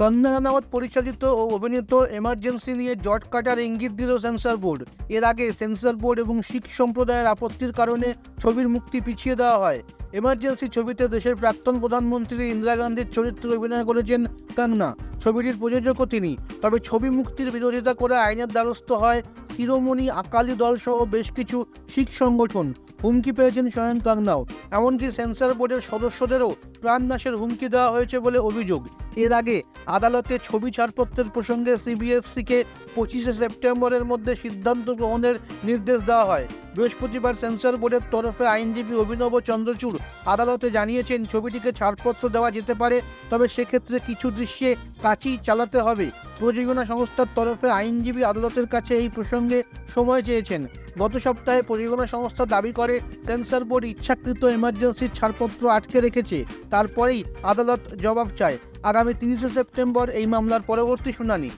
কঙ্গনা রানাওয়াত পরিচালিত ও অভিনীত এমার্জেন্সি নিয়ে জট কাটার ইঙ্গিত দিল সেন্সর বোর্ড এর আগে সেন্সর বোর্ড এবং শিখ সম্প্রদায়ের আপত্তির কারণে ছবির মুক্তি পিছিয়ে দেওয়া হয় এমার্জেন্সি ছবিতে দেশের প্রাক্তন প্রধানমন্ত্রী ইন্দিরা গান্ধীর চরিত্রে অভিনয় করেছেন কঙ্গনা ছবিটির প্রযোজকও তিনি। তবে ছবি মুক্তির বিরোধিতা করে আইনের দ্বারস্থ হয় শিরোমণি আকালি দল সহ বেশ কিছু শিখ সংগঠন। হুমকি পেয়েছেন স্বয়ং কঙ্গনাও এমনকি সেন্সর বোর্ডের সদস্যদেরও প্রাণনাশের হুমকি দেওয়া হয়েছে বলে অভিযোগ। এর আগে আদালতে ছবি ছাড়পত্রের প্রসঙ্গে সিবিএফসিকে পঁচিশে সেপ্টেম্বরের মধ্যে সিদ্ধান্ত গ্রহণের নির্দেশ দেওয়া হয়। বৃহস্পতিবার সেন্সর বোর্ডের তরফে আইনজীবী অভিনব চন্দ্রচূড় আদালতে জানিয়েছেন, ছবিটিকে ছাড়পত্র দেওয়া যেতে পারে, তবে সেক্ষেত্রে কিছু দৃশ্যে কাঁচি চালাতে হবে। প্রযোজনা সংস্থার তরফে আইনজীবী আদালতের কাছে এই প্রসঙ্গে সময় চেয়েছেন। গত সপ্তাহে প্রযোজনা সংস্থা দাবি করে, সেন্সর বোর্ড ইচ্ছাকৃত এমার্জেন্সির ছাড়পত্র আটকে রেখেছে, তারপরেই আদালত জবাব চায়। আগামী তিরিশে সেপ্টেম্বর এই মামলার পরবর্তী শুনানি।